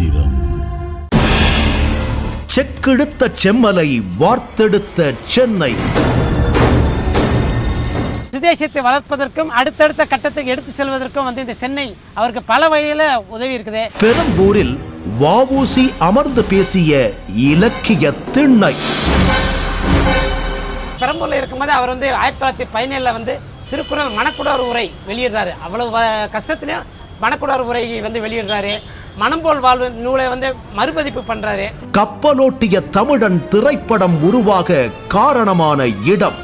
சரித்திரம் செக்கெடுத்த செம்மலை வார்த்தெடுத்த சென்னை. சுதேசத்தை வளர்ப்பதற்கும் அடுத்தடுத்த கட்டத்துக்கு எடுத்து செல்வதற்கும் வந்து இந்த சென்னை அவருக்கு பல வழியில் உதவி இருக்குது. பெரம்பூரில் வாவூசி அமர்ந்து பேசிய இலக்கிய திண்ணை. பெரம்பூரில் இருக்கும்போது அவர் வந்து ஆயிரத்தி தொள்ளாயிரத்தி பதினேழில் வந்து திருக்குறள் மணக்குடார் உரை வெளியிடுறாரு. அவ்வளவு கஷ்டத்துலையும் மணக்குடார் உரை வந்து வெளியிடுறாரு. மனம்போல் வாழ்வு நூலை வந்து மறுபதிப்பு பண்ணுறாரு கப்பலோட்டிய தமிழன் திரைப்படம் உருவாக காரணமான இடம்.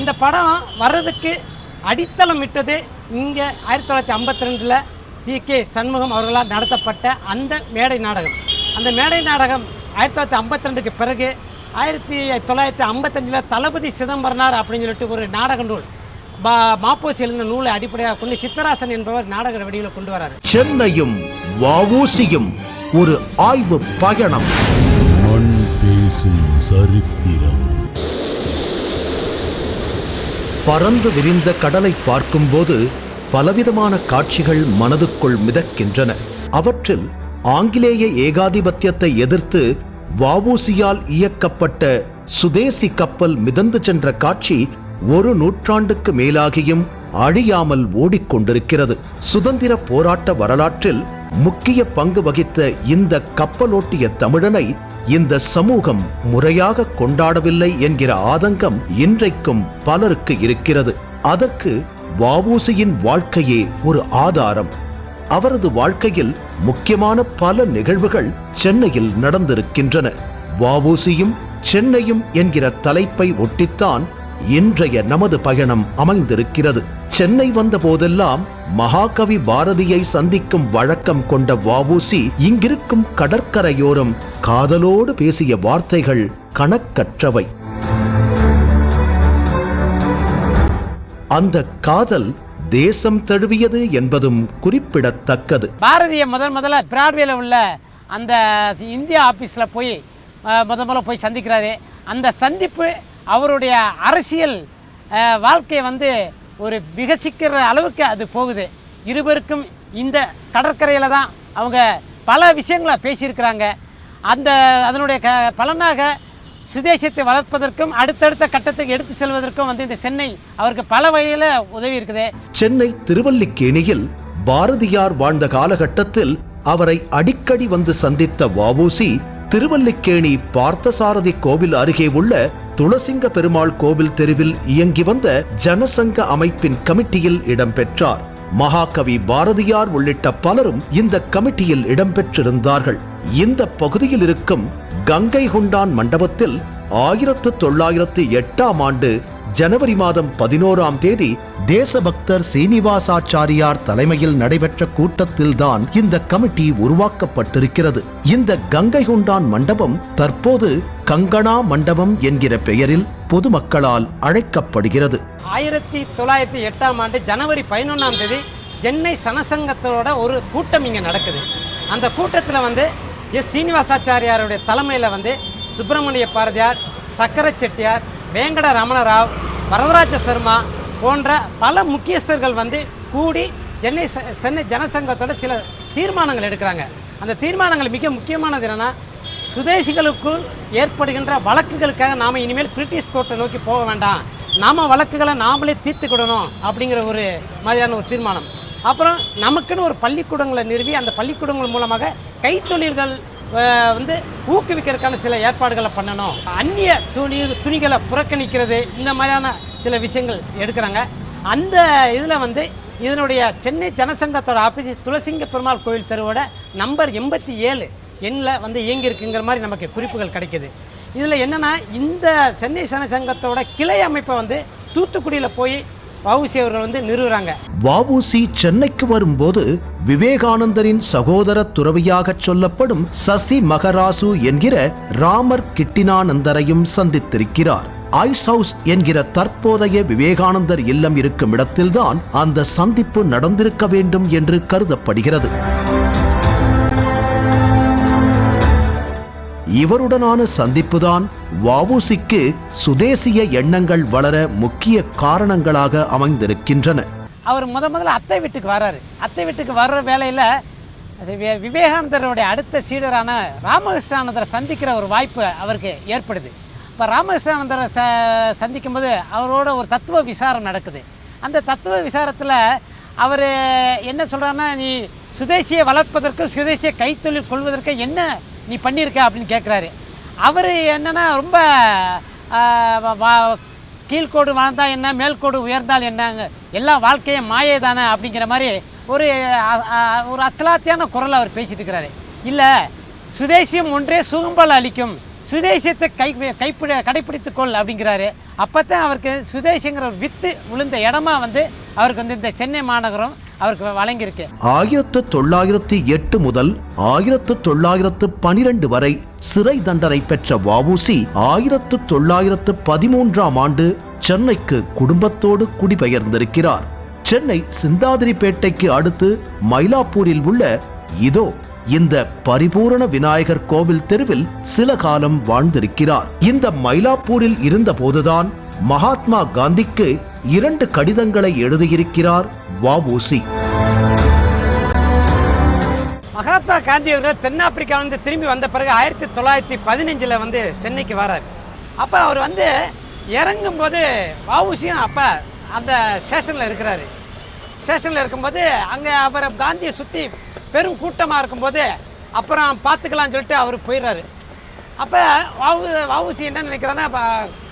இந்த படம் வர்றதுக்கு அடித்தளம் இட்டது இங்கே ஆயிரத்தி தொள்ளாயிரத்தி ஐம்பத்தி ரெண்டில் டி கே சண்முகம் அவர்களால் நடத்தப்பட்ட அந்த மேடை நாடகம். அந்த மேடை நாடகம் ஆயிரத்தி தொள்ளாயிரத்தி ஐம்பத்தி ரெண்டுக்கு பிறகு ஆயிரத்தி தொள்ளாயிரத்தி ஐம்பத்தஞ்சில் தளபதி சிதம்பரனார் அப்படின்னு சொல்லிட்டு ஒரு நாடக நூல். பா மாப்போசி எழுதின நூலை அடிப்படையாக கொண்டு சித்தராசன் என்பவர் நாடக வடிவில் கொண்டு வராரு. சென்னையும் வாவூசியும் ஒரு ஆய்வு பயணம். மண் பேசும் சரித்திரம். பறந்து விரிந்த கடலை பார்க்கும்போது பலவிதமான காட்சிகள் மனதுக்குள் மிதக்கின்றன. அவற்றில் ஆங்கிலேய ஏகாதிபத்தியத்தை எதிர்த்து வஉசியால் இயக்கப்பட்ட சுதேசி கப்பல் மிதந்து சென்ற காட்சி ஒரு நூற்றாண்டுக்கு மேலாகியும் அழியாமல் ஓடிக்கொண்டிருக்கிறது. சுதந்திர போராட்ட வரலாற்றில் முக்கிய பங்கு வகித்த இந்த கப்பலோட்டிய தமிழனை இந்த சமூகம் முறையாக கொண்டாடவில்லை என்கிற ஆதங்கம் இன்றைக்கும் பலருக்கு இருக்கிறது. அதற்கு வாவூசியின் வாழ்க்கையே ஒரு ஆதாரம். அவரது வாழ்க்கையில் முக்கியமான பல நிகழ்வுகள் சென்னையில் நடந்திருக்கின்றன. வாவூசியும் சென்னையும் என்கிற தலைப்பை ஒட்டித்தான் இன்றைய நமது பயணம் அமைந்திருக்கிறது. சென்னை வந்த போதெல்லாம் மகாகவி பாரதியை சந்திக்கும் வழக்கம் கொண்ட வஉசி இங்கிருக்கும் கடற்கரையோரம் காதலோடு பேசிய வார்த்தைகள் கணக்கற்றவை. அந்த காதல் தேசம் தழுவியது என்பதும் குறிப்பிடத்தக்கது. பாரதிய முதன் முதல்ல பிராட்வேல உள்ள அந்த இந்தியா ஆபீஸ்ல போய் அஹ், முதல்ல போய் சந்திக்கிறாரு. அந்த சந்திப்பு அவருடைய அரசியல் வாழ்க்கை வாழ்க்கையை வந்து ஒரு விகசிக்கிற அளவுக்கு அது போகுது. இருவருக்கும் இந்த கடற்கரையில் தான் அவங்க பல விஷயங்களை பேசியிருக்கிறாங்க. அந்த அதனுடைய க பலனாக சுதேசத்தை வளர்ப்பதற்கும் அடுத்தடுத்த கட்டத்துக்கு எடுத்து செல்வதற்கும் வந்து இந்த சென்னை அவருக்கு பல வகையில் உதவி இருக்குது. சென்னை திருவல்லிக்கேணியில் பாரதியார் வாழ்ந்த காலகட்டத்தில் அவரை அடிக்கடி வந்து சந்தித்த வஉசி திருவல்லிக்கேணி பார்த்தசாரதி கோவில் அருகே உள்ள துளசிங்க பெருமாள் கோவில் தெருவில் இயங்கி வந்த ஜனசங்க அமைப்பின் கமிட்டியில் இடம்பெற்றார். மகாகவி பாரதியார் உள்ளிட்ட பலரும் இந்த கமிட்டியில் இடம்பெற்றிருந்தார்கள். இந்த பகுதியில் இருக்கும் கங்கை குண்டான் மண்டபத்தில் ஆயிரத்து தொள்ளாயிரத்து எட்டாம் ஆண்டு ஜனவரி மாதம் பதினோராம் தேதி தேசபக்தர் சீனிவாசாச்சாரியார் தலைமையில் நடைபெற்ற கூட்டத்தில்தான் இந்த கமிட்டி உருவாக்கப்பட்டிருக்கிறது. இந்த கங்கை கொண்டான் மண்டபம் தற்போது கங்கனா மண்டபம் என்கிற பெயரில் பொதுமக்களால் அழைக்கப்படுகிறது. ஆயிரத்தி தொள்ளாயிரத்தி எட்டாம் ஆண்டு ஜனவரி பதினொன்றாம் தேதி சென்னை சனசங்கத்தோட ஒரு கூட்டம் இங்கே நடக்குது. அந்த கூட்டத்தில் வந்து எஸ் சீனிவாசாச்சாரியாருடைய தலைமையில் வந்து சுப்பிரமணிய பாரதியார் சக்கர செட்டியார் வேங்கட ரமணராவ் வரதராஜ சர்மா போன்ற பல முக்கியஸ்தர்கள் வந்து கூடி சென்னை ச- சென்னை ஜனசங்கத்தோட சில தீர்மானங்கள் எடுக்கிறாங்க. அந்த தீர்மானங்கள் மிக முக்கியமானது என்னென்னா சுதேசிகளுக்குள் ஏற்படுகின்ற வழக்குகளுக்காக நாம் இனிமேல் பிரிட்டிஷ் கோர்ட்டை நோக்கி போக வேண்டாம். நாம் வழக்குகளை நாமளே தீர்த்துக்கிடணும் அப்படிங்கிற ஒரு மாதிரியான ஒரு தீர்மானம். அப்புறம் நமக்குன்னு ஒரு பள்ளிக்கூடங்களை நிறுவி அந்த பள்ளிக்கூடங்கள் மூலமாக கைத்தொழில்கள் வந்து ஊக்குவிக்கிறதுக்கான சில ஏற்பாடுகளை பண்ணணும். அந்நிய துணி துணிகளை புறக்கணிக்கிறது இந்த மாதிரியான சில விஷயங்கள் எடுக்கிறாங்க. அந்த இதில் வந்து இதனுடைய சென்னை ஜனசங்கத்தோட ஆஃபீஸ் துளசிங்க பெருமாள் கோயில் தெருவோட நம்பர் எண்பத்தி ஏழு எண்ணில் வந்து இயங்கியிருக்குங்கிற மாதிரி நமக்கு குறிப்புகள் கிடைக்குது. இதில் என்னென்னா இந்த சென்னை ஜனசங்கத்தோட கிளை அமைப்பை வந்து தூத்துக்குடியில் போய் வவுசி அவர்கள் வந்து நிறுவுறாங்க. வவுசி சென்னைக்கு வரும்போது விவேகானந்தரின் சகோதர துறவியாகச் சொல்லப்படும் சசி மகராசு என்கிற ராமர் கிட்டினானந்தரையும் சந்தித்திருக்கிறார். ஐஸ் ஹவுஸ் என்கிற தற்போதைய விவேகானந்தர் இல்லம் இருக்கும் இடத்தில்தான் அந்த சந்திப்பு நடந்திருக்க வேண்டும் என்று கருதப்படுகிறது. இவருடனான சந்திப்புதான் வஉசிக்கு சுதேசிய எண்ணங்கள் வளர முக்கிய காரணங்களாக அமைந்திருக்கின்றன. அவர் முத முதல்ல அத்தை வீட்டுக்கு வர்றாரு அத்தை வீட்டுக்கு வர்ற வேலையில் விவேகானந்தருடைய அடுத்த சீடரான ராமகிருஷ்ணானந்தரை சந்திக்கிற ஒரு வாய்ப்பு அவருக்கு ஏற்படுது. இப்போ ராமகிருஷ்ணானந்தரை ச சந்திக்கும் போது அவரோட ஒரு தத்துவ விசாரம் நடக்குது. அந்த தத்துவ விசாரத்தில் அவர் என்ன சொல்கிறாருன்னா நீ சுதேசியை வளர்ப்பதற்கு சுதேசியை கைத்தொழில் கொள்வதற்கு என்ன நீ பண்ணியிருக்க அப்படின்னு கேட்குறாரு அவர் என்னென்னா ரொம்ப கீழ்கோடு வளர்ந்தால் என்ன மேல்கோடு உயர்ந்தால் என்னங்க எல்லா வாழ்க்கையும் மாயே தானே அப்படிங்கிற மாதிரி ஒரு ஒரு அச்சலாத்தியான குரல் அவர் பேசிட்டு இருக்கிறாரு. இல்லை சுதேசியம் ஒன்றே சுகம்பல் அளிக்கும். சுதேசியத்தை கை கைப்பிடி கடைப்பிடித்துக்கொள் அப்படிங்கிறாரு. அப்போ தான் அவருக்கு சுதேசிங்கிற ஒரு வித்து விழுந்த இடமா வந்து அவருக்கு வந்து இந்த சென்னை மாநகரம் அவருக்கு வழங்கியிருக்கு. ஆயிரத்து தொள்ளாயிரத்தி எட்டு முதல் ஆயிரத்து தொள்ளாயிரத்து பனிரெண்டு வரை சிறை தண்டனை பெற்ற வவுசி ஆயிரத்து தொள்ளாயிரத்து பதிமூன்றாம் ஆண்டு சென்னைக்கு குடும்பத்தோடு குடிபெயர்ந்திருக்கிறார். சென்னை சிந்தாதிரிப்பேட்டைக்கு அடுத்து மயிலாப்பூரில் உள்ள இதோ இந்த பரிபூரண விநாயகர் கோவில் தெருவில் சில காலம் வாழ்ந்திருக்கிறார். இந்த மயிலாப்பூரில் இருந்தபோதுதான் மகாத்மா காந்திக்கு இரண்டு கடிதங்களை எழுதியிருக்கிறார் வஉசி. மகாத்மா காந்தி அவர்கள் தென்னாப்பிரிக்காவிலிருந்து திரும்பி வந்த பிறகு ஆயிரத்தி தொள்ளாயிரத்தி பதினஞ்சில் வந்து சென்னைக்கு வரார். அப்போ அவர் வந்து இறங்கும்போது வவுசியும் அப்போ அந்த ஸ்டேஷனில் இருக்கிறாரு. ஸ்டேஷனில் இருக்கும்போது அங்கே அவரை காந்தியை சுற்றி பெரும் கூட்டமாக இருக்கும்போது அப்புறம் பார்த்துக்கலாம்னு சொல்லிட்டு அவர் போயிடுறாரு. அப்போ வவு வவுசி என்ன நினைக்கிறான்னா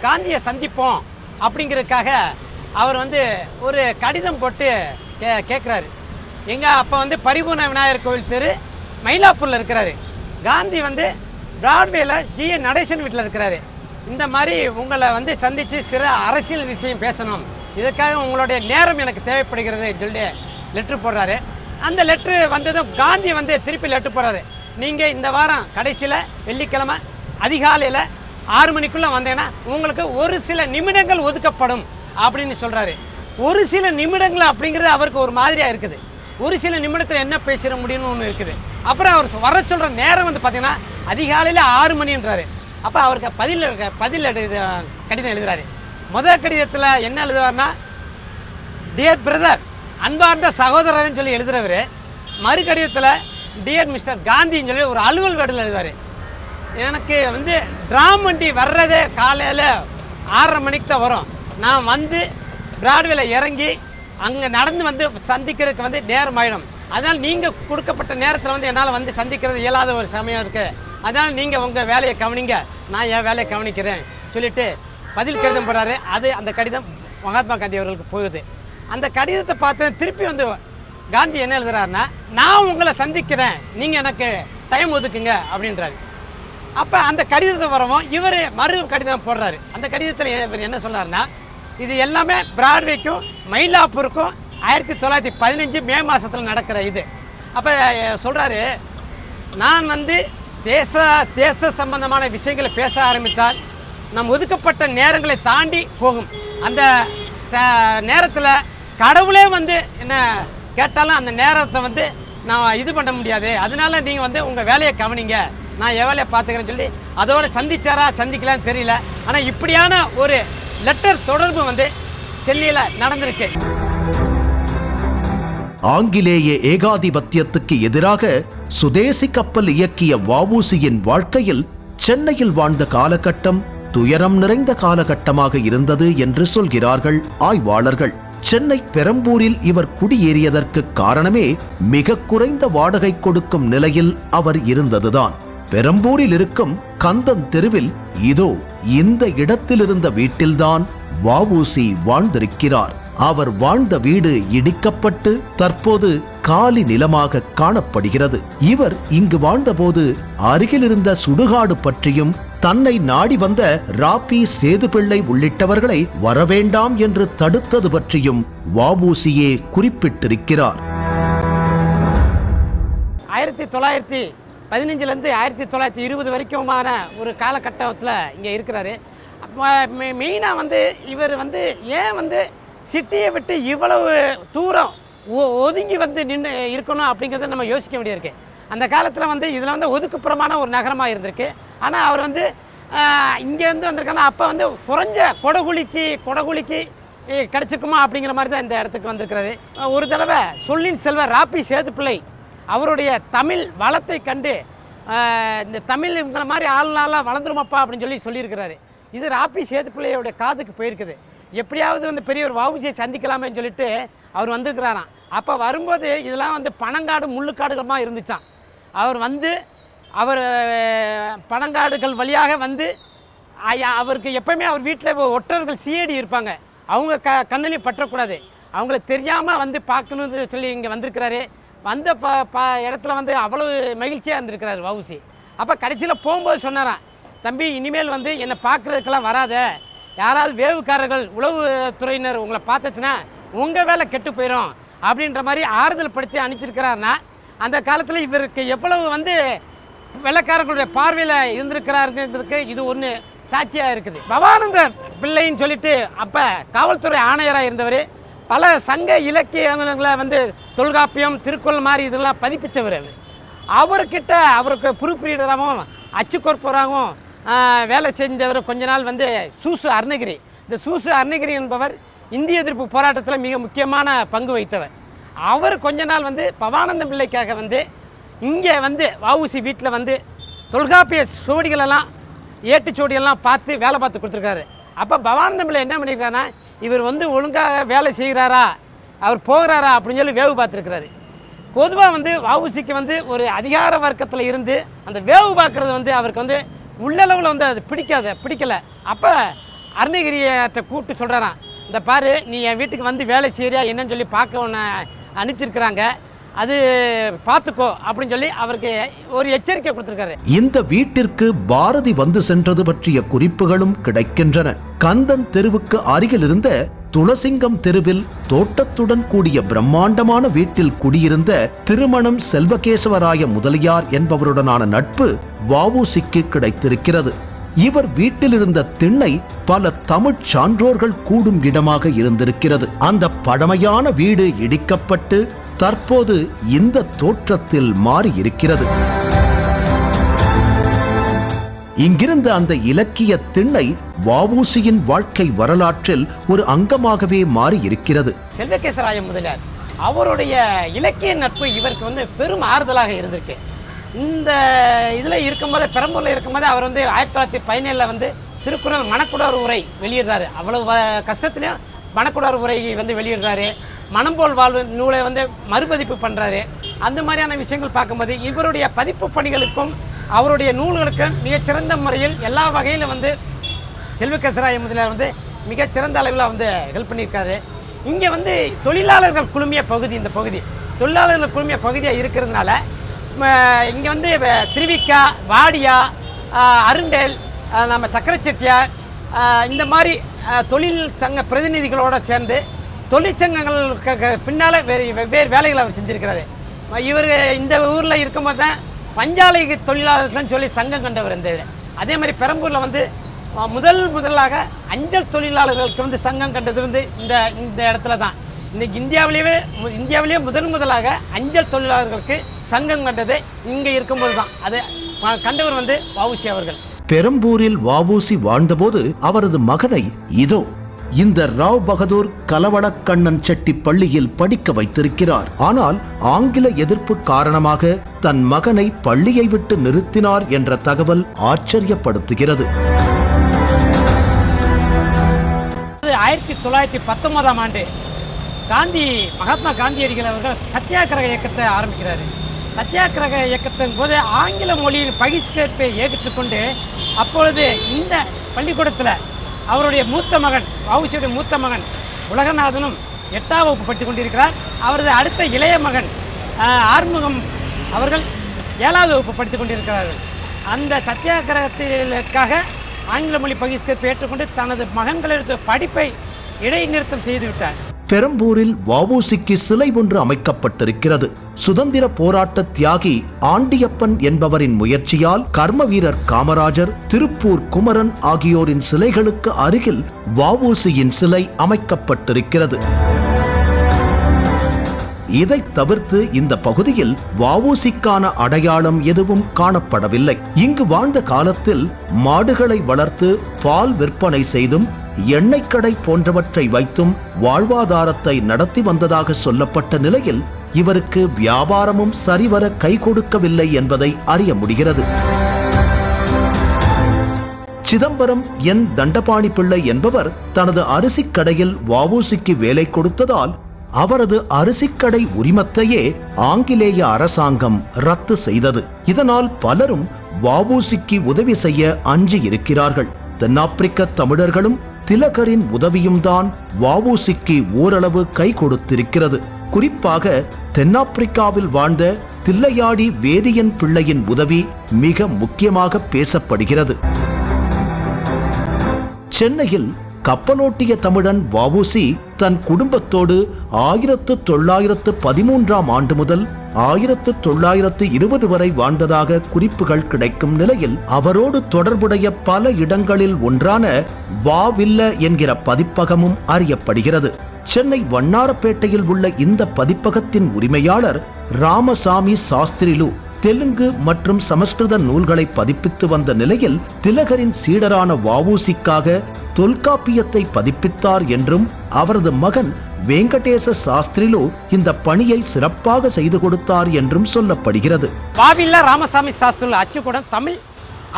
காந்தியை சந்திப்போம் அப்படிங்கிறதுக்காக அவர் வந்து ஒரு கடிதம் போட்டு கே கேட்குறாரு எங்கள் அப்போ வந்து பரிபூர்ண விநாயகர் கோவில் தெரு மயிலாப்பூரில் இருக்கிறாரு. காந்தி வந்து பிராட்வேல ஜிஎன் நடேசன் வீட்டில் இருக்கிறாரு. இந்த மாதிரி உங்களை வந்து சந்தித்து சில அரசியல் விஷயம் பேசணும். இதற்காக உங்களுடைய நேரம் எனக்கு தேவைப்படுகிறது சொல்லி லெட்ரு போடுறாரு. அந்த லெட்ரு வந்ததும் காந்தி வந்து திருப்பி லெட்ரு போடுறாரு. நீங்கள் இந்த வாரம் கடைசியில் வெள்ளிக்கிழமை அதிகாலையில் ஆறு மணிக்குள்ளே வந்தீங்கன்னா உங்களுக்கு ஒரு சில நிமிடங்கள் ஒதுக்கப்படும். அப்படின்னு சொல்கிறாரு ஒரு சில நிமிடங்கள் அப்படிங்கிறது அவருக்கு ஒரு மாதிரியாக இருக்குது. ஒரு சில நிமிடத்தில் என்ன பேசிட முடியும்னு ஒன்று இருக்குது. அப்புறம் அவர் வர சொல்கிற நேரம் வந்து பார்த்தீங்கன்னா அதிகாலையில் ஆறு மணின்றாரு. அப்போ அவருக்கு பதில் இருக்க பதில் கடிதம் எழுதுறாரு. முதல் கடிதத்தில் என்ன எழுதுவார்னா டியர் பிரதர் அன்பார்ந்த சகோதரர்னு சொல்லி எழுதுறவர் மறு கடிதத்தில் டியர் மிஸ்டர் காந்தின்னு சொல்லி ஒரு அலுவல் கடிதம் எழுதுவார். எனக்கு வந்து டிராம் வண்டி வர்றதே காலையில் ஆறரை மணிக்கு தான் வரும். நான் வந்து பிராட்வேல இறங்கி அங்கே நடந்து வந்து சந்திக்கிறதுக்கு வந்து நேரம் ஆயிடும் அதனால் நீங்கள் கொடுக்கப்பட்ட நேரத்தில் வந்து என்னால் வந்து சந்திக்கிறது இயலாத ஒரு சமயம் இருக்குது அதனால் நீங்கள் உங்கள் வேலையை கவனிங்க. நான் என் வேலையை கவனிக்கிறேன். சொல்லிவிட்டு பதில் கடிதம் போடுறாரு. அது அந்த கடிதம் மகாத்மா காந்தி அவர்களுக்கு போகுது. அந்த கடிதத்தை பார்த்து திருப்பி வந்து காந்தி என்ன எழுதுறாருன்னா நான் உங்களை சந்திக்கிறேன். நீங்கள் எனக்கு டைம் ஒதுக்குங்க. அப்படின்றாரு. அப்போ அந்த கடிதத்தை வரவும் இவர் மறு கடிதம் போடுறாரு. அந்த கடிதத்தில் இவர் என்ன சொல்கிறாருன்னா இது எல்லாமே பிராட்வேக்கும் மயிலாப்பூருக்கும் ஆயிரத்தி தொள்ளாயிரத்தி பதினஞ்சு மே மாதத்தில் நடக்கிற இது. அப்போ சொல்கிறாரு நான் வந்து தேச தேச சம்பந்தமான விஷயங்களை பேச ஆரம்பித்தால் நம் ஒதுக்கப்பட்ட நேரங்களை தாண்டி போகும். அந்த நேரத்தில் கடவுளே வந்து என்ன கேட்டாலும் அந்த நேரத்தை வந்து நான் இது பண்ண முடியாது. அதனால நீங்கள் வந்து உங்கள் வேலையை கவனிங்க. நான் என் வேலையை பார்த்துக்கிறேன்னு சொல்லி அதோட சந்திச்சாரா சந்திக்கலான்னு தெரியல. ஆனால் இப்படியான ஒரு லெட்டர் தொடர்பு வந்து சென்னையில் நடந்திருக்கு. ஆங்கிலேய ஏகாதிபத்தியத்துக்கு எதிராக சுதேசி கப்பல் இயக்கிய வஉசியின் வாழ்க்கையில் சென்னையில் வாழ்ந்த காலகட்டம் துயரம் நிறைந்த காலகட்டமாக இருந்தது என்று சொல்கிறார்கள் ஆய்வாளர்கள். சென்னை பெரம்பூரில் இவர் குடியேறியதற்கு காரணமே மிக குறைந்த வாடகை கொடுக்கும் நிலையில் அவர் இருந்ததுதான். பெரம்பூரில் இருக்கும் கந்தன் தெருவில் இதோ இந்த இடத்திலிருந்த வீட்டில்தான் வஉசி வாழ்ந்திருக்கிறார். அவர் வாழ்ந்த வீடு இடிக்கப்பட்டு தற்போது காலி நிலமாக காணப்படுகிறது. இவர் இங்கு வாழ்ந்தபோது அருகிலிருந்த சுடுகாடு பற்றியும் தன்னை நாடி வந்த ராபி சேதுபிள்ளை உள்ளிட்டவர்களை வரவேண்டாம் என்று தடுத்தது பற்றியும் வாபூசியே குறிப்பிட்டிருக்கிறார். ஆயிரத்தி தொள்ளாயிரத்தி பதினஞ்சுலேருந்து ஆயிரத்தி தொள்ளாயிரத்தி இருபது வரைக்குமான ஒரு காலகட்டத்தில் இங்கே இருக்கிறாரு. மெயினாக வந்து இவர் வந்து ஏன் வந்து சிட்டியை விட்டு இவ்வளவு தூரம் ஒ- ஒதுங்கி வந்து நின்று இருக்கணும் அப்படிங்கிறத நம்ம யோசிக்க வேண்டியிருக்கு. அந்த காலத்தில் வந்து இதில் வந்து ஒதுக்குப்புறமான ஒரு நகரமாக இருந்திருக்கு. ஆனால் அவர் வந்து இங்கேருந்து வந்திருக்காங்க அப்போ வந்து குறைஞ்ச கொடகுலிக்கு கொடகுலிக்கு கிடச்சிருக்குமா அப்படிங்கிற மாதிரி தான் இந்த இடத்துக்கு வந்திருக்கிறாரு. ஒரு தடவை சொல்லின் செல்வர் ராப்பி சேதுப்பிள்ளை அவருடைய தமிழ் வளத்தை கண்டு இந்த தமிழ் இவங்களை மாதிரி ஆள்னாலாம் வளர்ந்துருமாப்பா அப்படின்னு சொல்லி சொல்லியிருக்கிறாரு. இது ராப்பி சேதுப்பிள்ளையோடைய காதுக்கு போயிருக்குது. எப்படியாவது வந்து பெரியவர் வவுசியை சந்திக்கலாமேன்னு சொல்லிட்டு அவர் வந்திருக்கிறாராம். அப்போ வரும்போது இதெல்லாம் வந்து பனங்காடு முள்ளுக்காடுகளமாக இருந்துச்சான் அவர் வந்து அவர் பனங்காடுகள் வழியாக வந்து அவருக்கு எப்பயுமே அவர் வீட்டில் ஒற்றர்கள் சிஐடி இருப்பாங்க. அவங்க க கண்ணிலையும் பற்றக்கூடாது. அவங்கள தெரியாமல் வந்து பார்க்கணுன்னு சொல்லி இங்கே வந்திருக்கிறாரு. வந்த ப ப இடத்துல வந்து அவ்வளவு மகிழ்ச்சியாக இருந்திருக்கிறாரு வவுசி. அப்போ கடைசியில் போகும்போது சொன்னாரான் தம்பி இனிமேல் வந்து என்னை பார்க்குறதுக்கெல்லாம் வராத. யாராவது வேவுக்காரர்கள் உளவு துறையினர் உங்களை பார்த்துச்சுன்னா உங்கள் வேலை கெட்டு போயிடும் அப்படின்ற மாதிரி ஆறுதல் படுத்தி அனுப்பிச்சிருக்கிறாருன்னா அந்த காலத்தில் இவருக்கு எவ்வளவு வந்து வெள்ளக்காரர்களுடைய பார்வையில் இருந்திருக்கிறாருங்கிறதுக்கு இது ஒன்று சாட்சியாக இருக்குது. பவானந்தர் பிள்ளைன்னு சொல்லிட்டு அப்போ காவல்துறை ஆணையராக இருந்தவர். பல சங்க இலக்கியங்களை வந்து தொல்காப்பியம் திருக்குறள் மாதிரி இதெல்லாம் பதிப்பிச்சவர் அவர். அவர்கிட்ட அவருக்கு ப்ரூஃப் ரீடராகவும் அச்சுக்கொற்பராகவும் வேலை செஞ்சவர் கொஞ்ச நாள் வந்து சூசு அருணகிரி. இந்த சூசு அருணகிரி என்பவர் இந்திய எதிர்ப்பு போராட்டத்தில் மிக முக்கியமான பங்கு வகித்தவர். அவர் கொஞ்ச நாள் வந்து பவானந்த பிள்ளைக்காக வந்து இங்கே வந்து வஉசி வீட்டில் வந்து தொல்காப்பிய சுவடிகளெல்லாம் ஏட்டுச்சுவடியெல்லாம் பார்த்து வேலை பார்த்து கொடுத்துருக்காரு. அப்போ பவானந்த பிள்ளை என்ன பண்ணியிருக்காருன்னா இவர் வந்து ஒழுங்காக வேலை செய்கிறாரா? அவர் போகிறாரா? அப்படின்னு சொல்லி வேவு பார்த்துருக்கிறாரு. பொதுவாக வந்து வவுசிக்கு வந்து ஒரு அதிகார வர்க்கத்தில் இருந்து அந்த வேவு பார்க்குறது வந்து அவருக்கு வந்து உள்ளளவில் வந்து அது பிடிக்காது பிடிக்கல. அப்போ அருணகிரியிட்ட கூப்பிட்டு சொல்கிறாராம் இந்த பாரு நீ என் வீட்டுக்கு வந்து வேலை செய்கிறியா என்னன்னு சொல்லி பார்க்க உன்னை அனுப்பிச்சிருக்கிறாங்க. அது பார்த்துக்கோ அப்படின்னு சொல்லி அவருக்கு ஒரு எச்சரிக்கை கொடுத்துருக்காரு. இந்த வீட்டிற்கு பாரதி வந்து சென்றது பற்றிய குறிப்புகளும் கிடைக்கின்றன. கந்தன் தெருவுக்கு அருகில் இருந்த துளசிங்கம் தெருவில் தோட்டத்துடன் கூடிய பிரம்மாண்டமான வீட்டில் குடியிருந்த திருமணம் செல்வகேசவராய முதலியார் என்பவருடனான நட்பு வாவூசிக்கு கிடைத்திருக்கிறது. இவர் வீட்டில் இருந்த திண்ணை பல தமிழ்ச் சான்றோர்கள் கூடும் இடமாக இருந்திருக்கிறது. அந்த பழமையான வீடு இடிக்கப்பட்டு தற்போது இந்த தோற்றத்தில் மாறியிருக்கிறது. இங்கிருந்த அந்த இலக்கிய திண்ணை வாவூசியின் வாழ்க்கை வரலாற்றில் ஒரு அங்கமாகவே மாறி இருக்கிறது செல்வகேசராய முதலியார் அவருடைய இலக்கிய நட்பு இவருக்கு வந்து பெரும் ஆறுதலாக இருந்திருக்கு. இந்த இதில் இருக்கும்போது பெரம்பூரில் இருக்கும்போது அவர் வந்து ஆயிரத்தி தொள்ளாயிரத்தி பதினேழில் வந்து திருக்குறள் மணக்குடர் உரை வெளியிடுறாரு. அவ்வளவு வ- கஷ்டத்துலையும் மணக்குடார் உரையை வந்து வெளியிடுறாரு. மனம்போல் வாழ்வு நூலை வந்து மறுபதிப்பு பண்ணுறாரு அந்த மாதிரியான விஷயங்கள் பார்க்கும்போது இவருடைய பதிப்பு பணிகளுக்கும் அவருடைய நூல்களுக்கும் மிகச்சிறந்த முறையில் எல்லா வகையிலும் வந்து செல்வகேசராய முதலியார் வந்து மிகச்சிறந்த அளவில் வந்து ஹெல்ப் பண்ணியிருக்காரு. இங்கே வந்து தொழிலாளர்கள் குழுமிய பகுதி இந்த பகுதி. தொழிலாளர்கள் குழுமிய பகுதியாக இருக்கிறதுனால இங்கே வந்து வ- திருவிக்கா வாடியா அருண்டேல் நம்ம சக்கரச்செட்டியார் இந்த மாதிரி தொழில் சங்க பிரதிநிதிகளோடு சேர்ந்து தொழிற்சங்கங்களுக்கு பின்னால் வேறு வெவ்வேறு வேலைகளை அவர் செஞ்சுருக்கிறாரு. இவர் இந்த ஊரில் இருக்கும்போது தான் பஞ்சாலை தொழிலாளர்கள்னு சொல்லி சங்கம் கண்டவர் இந்த அதே மாதிரி பெரம்பூரில் வந்து முதல் முதலாக அஞ்சல் தொழிலாளர்களுக்கு வந்து சங்கம் கண்டது வந்து இந்த இந்த இடத்துல தான். இன்றைக்கி இந்தியாவிலேயே இந்தியாவிலேயே முதன் முதலாக அஞ்சல் தொழிலாளர்களுக்கு சங்கம் கண்டது இங்கே இருக்கும்போது தான். அது கண்டவர் வந்து வவுசி அவர்கள். பெரம்பூரில் வாவூசி வாழ்ந்தபோது அவரது மகனை இதோ இந்த ராவ் பகதூர் கலவளக்கண்ணன் செட்டி பள்ளியில் படிக்க வைத்திருக்கிறார். ஆனால் ஆங்கில எதிர்ப்பு காரணமாக தன் மகனை பள்ளியை விட்டு நிறுத்தினார் என்ற தகவல் ஆச்சரியப்படுத்துகிறது. ஆயிரத்தி தொள்ளாயிரத்தி பத்தொன்பதாம் ஆண்டு காந்தி மகாத்மா காந்தியடிகள் அவர்கள் சத்தியாகிரக இயக்கத்தை ஆரம்பிக்கிறாரு. சத்தியாகிரக இயக்கத்தின் போது ஆங்கில மொழியின் பகிஷ்கரிப்பை ஏற்றுக்கொண்டு அப்பொழுது இந்த பள்ளிக்கூடத்தில் அவருடைய மூத்த மகன் வவுசியுடைய மூத்த மகன் உலகநாதனும் எட்டாம் வகுப்பு படித்துக் கொண்டிருக்கிறார். அவரது அடுத்த இளைய மகன் ஆறுமுகம் அவர்கள் ஏழாவது வகுப்பு படித்துக் கொண்டிருக்கிறார்கள். அந்த சத்தியாகிரகத்திற்காக ஆங்கில மொழி பகிஷ்கரிப்பை ஏற்றுக்கொண்டு தனது மகன்களிடத்து படிப்பை இடைநிறுத்தம் செய்துவிட்டார் பெரம்பூரில் வவுசிக்கு சிலை ஒன்று அமைக்கப்பட்டிருக்கிறது. சுதந்திர போராட்ட தியாகி ஆண்டியப்பன் என்பவரின் முயற்சியால் கர்ம வீரர் காமராஜர் திருப்பூர் குமரன் ஆகியோரின் சிலைகளுக்கு அருகில் வவுசியின் சிலை அமைக்கப்பட்டிருக்கிறது. இதை தவிர்த்து இந்த பகுதியில் வஉசிக்கான அடையாளம் எதுவும் காணப்படவில்லை. இங்கு வாழ்ந்த காலத்தில் மாடுகளை வளர்த்து பால் விற்பனை செய்தும் எண்ணெய் கடை போன்றவற்றை வைத்தும் வாழ்வாதாரத்தை நடத்தி வந்ததாக சொல்லப்பட்ட நிலையில் இவருக்கு வியாபாரமும் சரிவர கை கொடுக்கவில்லை என்பதை அறிய முடிகிறது. சிதம்பரம் என் தண்டபாணி பிள்ளை என்பவர் தனது அரிசிக் கடையில் வாவூசிக்கு வேலை கொடுத்ததால் அவரது அரிசிக்கடை உரிமத்தையே ஆங்கிலேய அரசாங்கம் ரத்து செய்தது. இதனால் பலரும் வாவூசிக்கு உதவி செய்ய அஞ்சி இருக்கிறார்கள். தென்னாப்பிரிக்க தமிழர்களும் திலகரின் உதவியும் தான் வவுசிக்கு ஓரளவு கை கொடுத்திருக்கிறது. குறிப்பாக தென்னாப்பிரிக்காவில் வாழ்ந்த தில்லையாடி வேதியன் பிள்ளையின் உதவி மிக முக்கியமாக பேசப்படுகிறது. சென்னையில் கப்பலோட்டிய தமிழன் வவுசி தன் குடும்பத்தோடு ஆயிரத்து தொள்ளாயிரத்து பதிமூன்றாம் ஆண்டு முதல் ஆயிரத்து தொள்ளாயிரத்து இருபது வரை வாழ்ந்ததாக குறிப்புகள் கிடைக்கும் நிலையில் அவரோடு தொடர்புடைய பல இடங்களில் ஒன்றான வாவில்ல என்கிற பதிப்பகமும் அறியப்படுகிறது. சென்னை வண்ணாரப்பேட்டையில் உள்ள இந்த பதிப்பகத்தின் உரிமையாளர் ராமசாமி சாஸ்திரிலு தெலுங்கு மற்றும் சமஸ்கிருத நூல்களை பதிப்பித்து வந்த நிலையில் திலகரின் சீடரான வாவூசிக்காக தொல்காப்பியத்தை பதிப்பித்தார் என்றும் அவரது மகன் வெங்கடேச சாஸ்திரிலு இந்த பணியை சிறப்பாக செய்து கொடுத்தார் என்றும் சொல்லப்படுகிறது. வாவில்லா ராமசாமி சாஸ்திரில் அச்சுக்கூடம் தமிழ்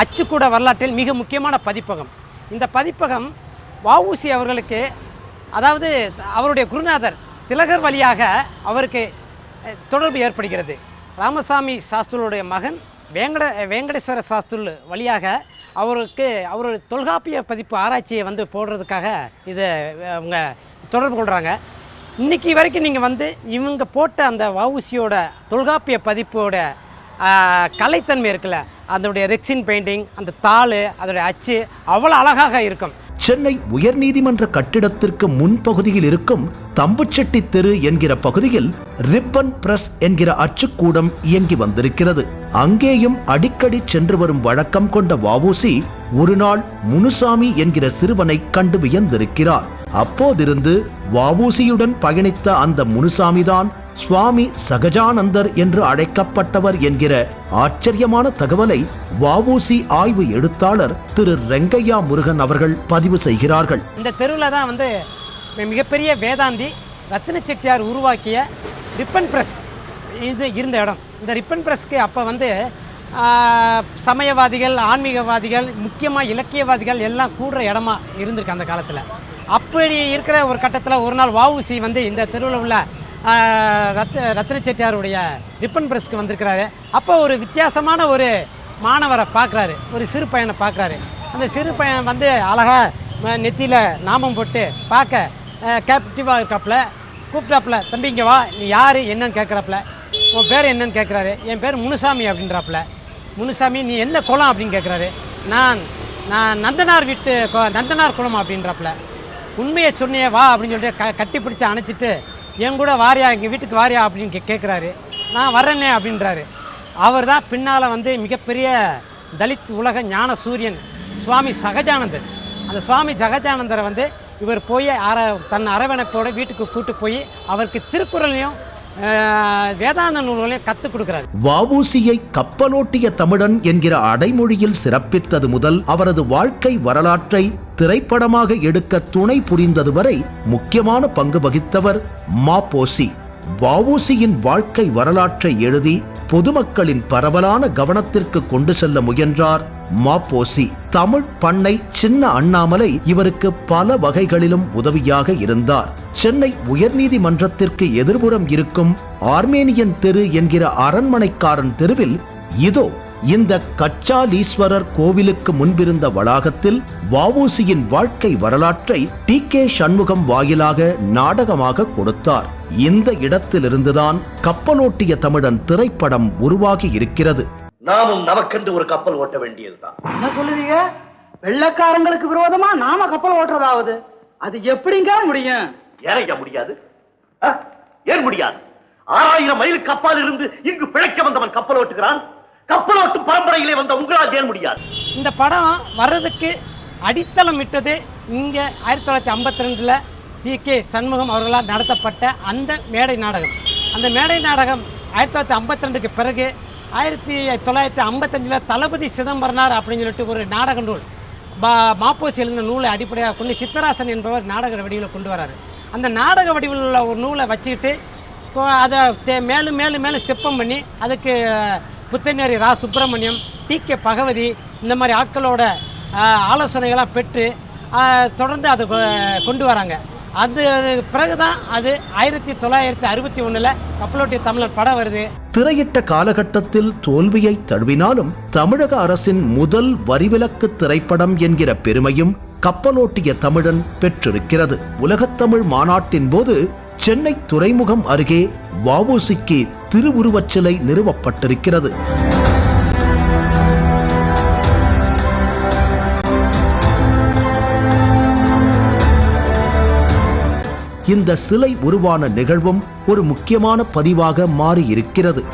அச்சுக்கூட வரலாற்றில் மிக முக்கியமான பதிப்பகம். இந்த பதிப்பகம் வஉசி அவர்களுக்கு அதாவது அவருடைய குருநாதர் திலகர் வழியாக அவருக்கு தொடர்பு ஏற்படுகிறது. ராமசாமி சாஸ்திரியுடைய மகன் வேங்கட வேங்கடேஸ்வர சாஸ்திரி வழியாக அவருக்கு அவருடைய தொல்காப்பிய பதிப்பு ஆராய்ச்சியை வந்து போடுறதுக்காக இதை அவங்க தொடர்பு கொள்கிறாங்க இன்னைக்கு வரைக்கும் நீங்கள் வந்து இவங்க போட்ட அந்த வவுசியோட தொல்காப்பிய பதிப்போட கலைத்தன்மை இருக்குல்ல? அதனுடைய ரெக்ஸின் பெயிண்டிங் அந்த தாள் அதோடைய அச்சு அவ்வளோ அழகாக இருக்கும். சென்னை உயர்நீதிமன்ற கட்டிடத்திற்கு முன்பகுதியில் இருக்கும் தம்புச்செட்டி தெரு என்கிற பகுதியில் ரிப்பன் பிரஸ் என்கிற அச்சுக்கூடம் இயங்கி வந்திருக்கிறது. அங்கேயும் அடிக்கடி சென்று வரும் வழக்கம் கொண்ட வாவூசி ஒரு நாள் முனுசாமி என்கிற சிறுவனை கண்டு வியந்திருக்கிறார். அப்போதிருந்து வாவூசியுடன் பயணித்த அந்த முனுசாமிதான் சுவாமி சகஜானந்தர் என்று அழைக்கப்பட்டவர் என்கிற ஆச்சரியமான தகவலை வாவூசி ஆய்வு எழுத்தாளர் திரு ரெங்கையா முருகன் அவர்கள் பதிவு செய்கிறார்கள். இந்த தெருவில் தான் வந்து மிகப்பெரிய வேதாந்தி ரத்தின செட்டியார் உருவாக்கிய ரிப்பன் பிரஸ் இது இருந்த இடம். இந்த ரிப்பன் பிரஸ்க்கு அப்போ வந்து சமயவாதிகள் ஆன்மீகவாதிகள் முக்கியமாக இலக்கியவாதிகள் எல்லாம் கூடுற இடமா இருந்திருக்கு அந்த காலத்தில். அப்படி இருக்கிற ஒரு கட்டத்தில் ஒரு நாள் வாவுசி வந்து இந்த தெருவில் உள்ள ரத் ரத்ன செட்டியாருடைய ரிப்பன் பிரஸ்க்கு வந்திருக்கிறாரு. அப்போ ஒரு வித்தியாசமான ஒரு மாணவரை பார்க்குறாரு. ஒரு சிறு பையனை பார்க்குறாரு. அந்த சிறு பையன் வந்து அழகாக நெத்தியில் நாமம் போட்டு பார்க்க கேப்டிவாக இருக்காப்புல. கூப்பிட்டாப்புல தம்பி இங்கே வா. நீ யார்? என்னன்னு கேட்குறாப்புல உன் பேர் என்னன்னு கேட்குறாரு என் பேர் முனுசாமி அப்படின்றாப்புல. முனுசாமி நீ என்ன குளம்? அப்படின்னு கேட்குறாரு நான் நான் நந்தனார் வீட்டு நந்தனார் குளம் அப்படின்றாப்புல. உண்மையை சொன்னியே வா அப்படின்னு சொல்லிட்டு க கட்டி பிடிச்சி அணைச்சிட்டு என் கூட வாரியா எங்கள் வீட்டுக்கு வாரியா அப்படின்னு கே கேட்குறாரு நான் வர்றேனே அப்படின்றாரு. அவர் தான் பின்னால் வந்து மிகப்பெரிய தலித் உலக ஞான சூரியன் சுவாமி சகஜானந்தர் அந்த சுவாமி சகஜானந்தரை வந்து இவர் போய் அர தன் அரவணைப்போட வீட்டுக்கு கூட்டு போய் அவருக்கு திருக்குறளையும் வேதாந்த நூல்களையும் கற்றுக் கொடுக்குறாரு. வவுசியை கப்பலோட்டிய தமிழன் என்கிற அடைமொழியில் சிறப்பித்தது முதல் அவரது வாழ்க்கை வரலாற்றை திரைப்படமாக எடுக்க துணை புரிந்தது வரை முக்கியமான பங்கு வகித்தவர் மாபோசி வவுசியின் வாழ்க்கை வரலாற்றை எழுதி பொதுமக்களின் பரவலான கவனத்திற்கு கொண்டு செல்ல முயன்றார் மாப்போசி. தமிழ் பண்ணை சின்ன அண்ணாமலை இவருக்கு பல வகைகளிலும் உதவியாக இருந்தார். சென்னை உயர்நீதிமன்றத்திற்கு எதிர்புறம் இருக்கும் ஆர்மேனியன் தெரு என்கிற அரண்மனைக்காரன் தெருவில் இதோ இந்த கச்சாலீஸ்வரர் கோவிலுக்கு முன்பிருந்த வளாகத்தில் வவுசியின் வாழ்க்கை வரலாற்றை டி கே சண்முகம் வாயிலாக நாடகமாக கொடுத்தார். இந்த இடத்திலிருந்துதான் கப்பலோட்டிய தமிழன் திரைப்படம் உருவாகி இருக்கிறது. நாமும் நமக்கென்று ஒரு கப்பல் ஓட்ட வேண்டியதுதான். என்ன சொல்லுவீங்க வெள்ளக்காரங்களுக்கு விரோதமா நாம கப்பல் ஓட்டுறதாவது? அது எப்படிங்க முடியும்? ஏறைய முடியாது? ஏன் முடியாது? ஆறாயிரம் மைல் கப்பால் இருந்து இங்கு பிழைக்க வந்தவன் கப்பல் ஓட்டுகிறான். கப்பல் ஓட்டும் பரம்பரையிலே வந்த உங்களால் ஏன் முடியாது? இந்த படம் வர்றதுக்கு அடித்தளம் இட்டது இங்கே ஆயிரத்தி தொள்ளாயிரத்தி ஐம்பத்தி ரெண்டில் டி. கே. சண்முகம் அவர்களால் நடத்தப்பட்ட அந்த மேடை நாடகம். அந்த மேடை நாடகம் ஆயிரத்தி தொள்ளாயிரத்தி ஐம்பத்தி ரெண்டுக்கு பிறகு ஆயிரத்தி தொள்ளாயிரத்தி ஐம்பத்தஞ்சில் தளபதி சிதம்பரனார் அப்படின்னு சொல்லிட்டு ஒரு நாடக நூல் பா மாப்போசி எழுதின நூலை அடிப்படையாக கொண்டு சித்தராசன் என்பவர் நாடக வடிவில் கொண்டு வராரு. அந்த நாடக வடிவில் உள்ள ஒரு நூலை வச்சுக்கிட்டு அதை தே- மேலும் மேலும் மேலும் செப்பம் பண்ணி அதுக்கு புத்தநேரி ரா. சுப்பிரமணியம் டி. கே. பகவதி இந்த மாதிரி ஆட்களோட ஆலோசனைகளாக பெற்று தொடர்ந்து அதை கொ- கொண்டு வராங்க. அது பிறகுதான் அது ஆயிரத்தி தொள்ளாயிரத்தி அறுபத்தி ஒன்றில் கப்பலோட்டிய தமிழர் படம் வருது. திரையிட்ட காலகட்டத்தில் தோல்வியை தழுவினாலும் தமிழக அரசின் முதல் வரிவிலக்கு திரைப்படம் என்கிற பெருமையும் கப்பலோட்டிய தமிழன் பெற்றிருக்கிறது. உலகத்தமிழ் மாநாட்டின் போது சென்னை துறைமுகம் அருகே வஉசிக்கு திருவுருவச் சிலை நிறுவப்பட்டிருக்கிறது. இந்த சிலை உருவான நிகழ்வும் ஒரு முக்கியமான பதிவாக மாறி இருக்கிறது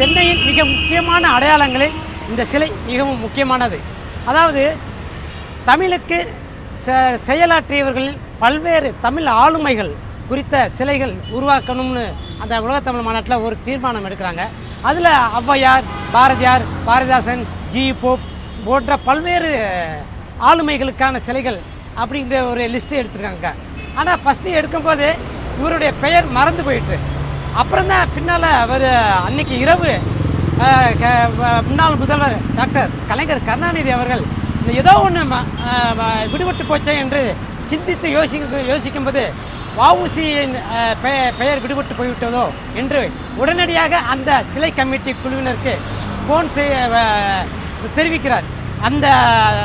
சென்னையின் மிக முக்கியமான அடையாளங்களில் இந்த சிலை மிகவும் முக்கியமானது. அதாவது தமிழுக்கு செ- செயலாற்றியவர்களில் பல்வேறு தமிழ் ஆளுமைகள் குறித்த சிலைகள் உருவாக்கணும்னு அந்த உலகத்தமிழ் மாநாட்டில் ஒரு தீர்மானம் எடுக்கிறாங்க. அதில் ஔவையார் பாரதியார் பாரதிதாசன் ஜி போப் போன்ற பல்வேறு ஆளுமைகளுக்கான சிலைகள் அப்படிங்கிற ஒரு லிஸ்ட்டு எடுத்துருக்காங்க. ஆனால் ஃபஸ்ட்டு எடுக்கும்போது இவருடைய பெயர் மறந்து போயிட்டு. அப்புறம் தான் பின்னால் அவர் அன்னைக்கு இரவு க- முன்னாள் முதல்வர் டாக்டர் கலைஞர் கருணாநிதி அவர்கள் ஏதோ ஒன்று விடுபட்டு போச்சே என்று சிந்தித்து யோசிக்க யோசிக்கும்போது வஉசியின் அஹ், பெயர் விடுபட்டு போய்விட்டதோ என்று உடனடியாக அந்த சிலை கமிட்டி குழுவினருக்கு ஃபோன் செய்ய தெரிவிக்கிறார். அந்த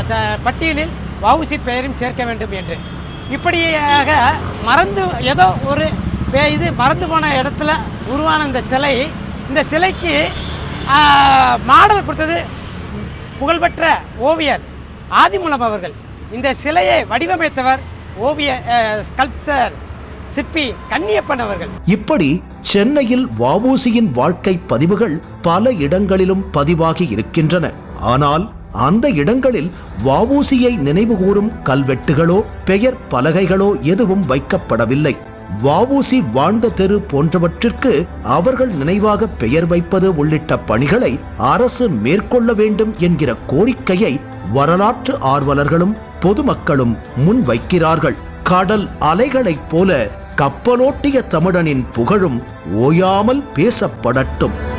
த- பட்டியலில் வவுசி பெயரும் சேர்க்க வேண்டும் என்று. இப்படியாக மறந்து ஏதோ ஒரு இது மறந்து போன இடத்துல உருவான இந்த சிலை இந்த சிலைக்கு மாடல் கொடுத்தது புகழ்பெற்ற ஓவியர் ஆதிமூலம் அவர்கள் இந்த சிலையை வடிவமைத்தவர் ஓவிய ஸ்கல்ப்சர் சிற்பி கன்னியப்பன் அவர்கள். இப்படி சென்னையில் வாவூசியின் வாழ்க்கை பதிவுகள் பல இடங்களிலும் பதிவாகி இருக்கின்றன. ஆனால் அந்த இடங்களில் வாவூசியை நினைவுகூரும் கல்வெட்டுகளோ பெயர் பலகைகளோ எதுவும் வைக்கப்படவில்லை. வாவூசி வாழ்ந்த தெரு போன்றவற்றிற்கு அவர்கள் நினைவாக பெயர் வைப்பது உள்ளிட்ட பணிகளை அரசு மேற்கொள்ள வேண்டும் என்கிற கோரிக்கையை வரலாற்று ஆர்வலர்களும் பொதுமக்களும் முன்வைக்கிறார்கள் கடல் அலைகளைப் போல கப்பலோட்டிய தமிழனின் புகழும் ஓயாமல் பேசப்படட்டும்.